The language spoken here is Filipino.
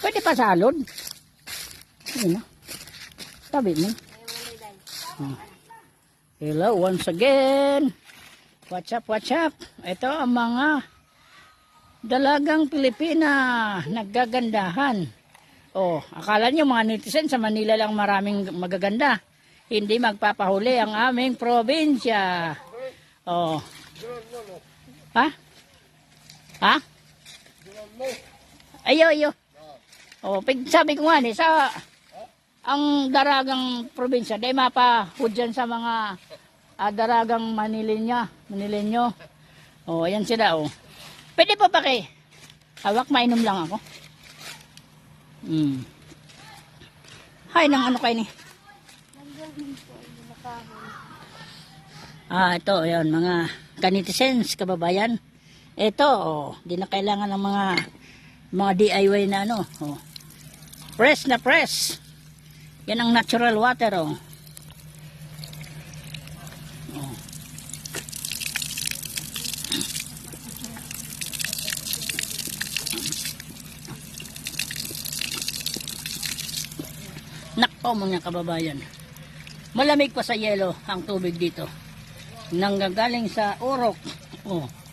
Pwede pa salod. Ayun na. Sabi mo. Hmm. Hello once again. What's up, what's up? Ito ang mga dalagang Pilipina naggagandahan. Oh, akala nyo mga netizen sa Manila lang maraming magaganda. Hindi magpapahuli ang aming probinsya. Oh. Ha? Ha? Ayo, ayo. Oh, pig sabi ko nga ni sa ang daragang probinsya, dahil mapahudyan sa mga ah, daragang Manilinya, Manilenyo. Oh, ayan sila oh. Pwede pa pa kay hawak mainom lang ako. Hmm. Hay nang ano kay ni? Ah, ito, ayan, mga kanitizens, kababayan. Ito, oh, di na kailangan ng mga mga DIY na ano, oh. Press na press. Yan ang natural water, oh. Oh. Nako mga kababayan. Malamig pa sa yelo ang tubig dito. Nanggagaling sa urok. Oh.